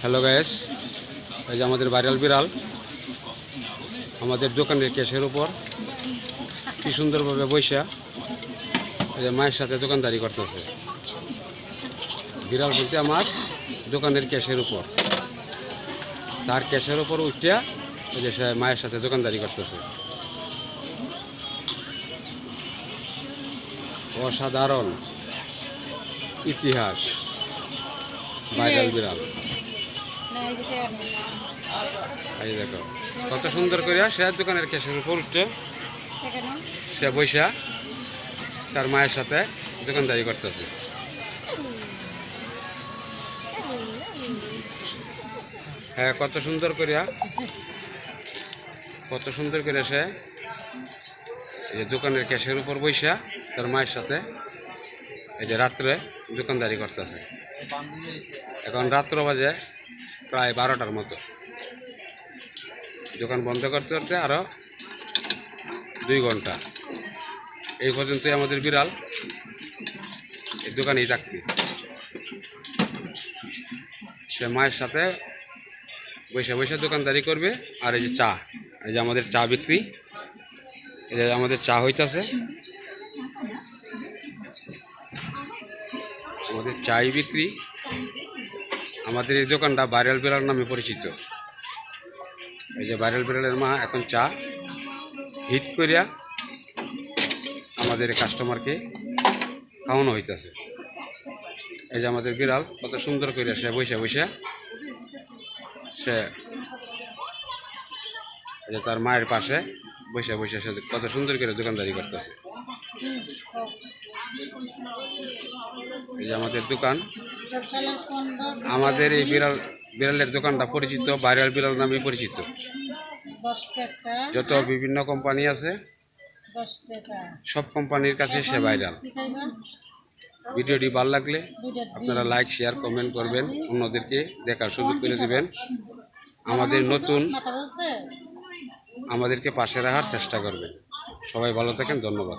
Hello gas এই যে আমাদের ভাইরাল বিড়াল আমাদের দোকানের ক্যাশের উপর কি সুন্দরভাবে বৈশা এই যে মায়ের সাথে দোকানদারি করতেছে। বিড়াল বলতে আমার দোকানের ক্যাশের উপর। তার ক্যাশের উপর উঠিয়া এই যে সে মায়ের সাথে দোকানদারি করতেছে। অসাধারণ ইতিহাস ভাইরাল বিড়াল। এই দেখো, কত সুন্দর করিয়া সে দোকানের ক্যাশের উপর উঠছে। সে বৈশা তার মায়ের সাথে দোকানদারি করতেছে। হ্যাঁ কত সুন্দর করিয়া, কত সুন্দর করে সে এই দোকানের ক্যাশের উপর বৈশা তার মায়ের সাথে এই যে রাত্রে দোকানদারি করতেছে। এখন রাত্র বাজে প্রায় বারোটার মতো। দোকান বন্ধ করতে করতে আরও দুই ঘণ্টা। এই পর্যন্তই আমাদের বিড়াল। এই দোকানেই চাকরি সে মায়ের সাথে বৈশা বৈশা দোকানদারি করবে। আর এই যে চা, এই যে আমাদের চা বিক্রি। এই যে আমাদের চা হইতাছে। আমাদের চাই বিক্রি। আমাদের এই দোকানটা ভাইরাল বিড়াল নামে পরিচিত। এই যে ভাইরাল বিড়ালের মা এখন চা হিট করিয়া আমাদের কাস্টমারকে খাওয়ানো হইতেছে। এই যে আমাদের বিড়াল কত সুন্দর করিয়া সে বৈশা বৈশা সে এই যে তার মায়ের পাশে বৈশা বৈশা সে কত সুন্দর করে দোকানদারি করতেছে। এই যে আমাদের দোকান। আমাদের এই বিড়াল বিড়ালের দোকানটা পরিচিত, ভাইরাল বিড়াল নামে পরিচিত। যত বিভিন্ন কোম্পানি আছে, সব কোম্পানির কাছে সে ভাইরাল। ভিডিওটি ভালো লাগলে আপনারা লাইক, শেয়ার, কমেন্ট করবেন, অন্যদেরকে দেখার সুযোগ করে দেবেন। আমাদের নতুন আমাদেরকে পাশে রাখার চেষ্টা করবেন। সবাই ভালো থাকেন, ধন্যবাদ।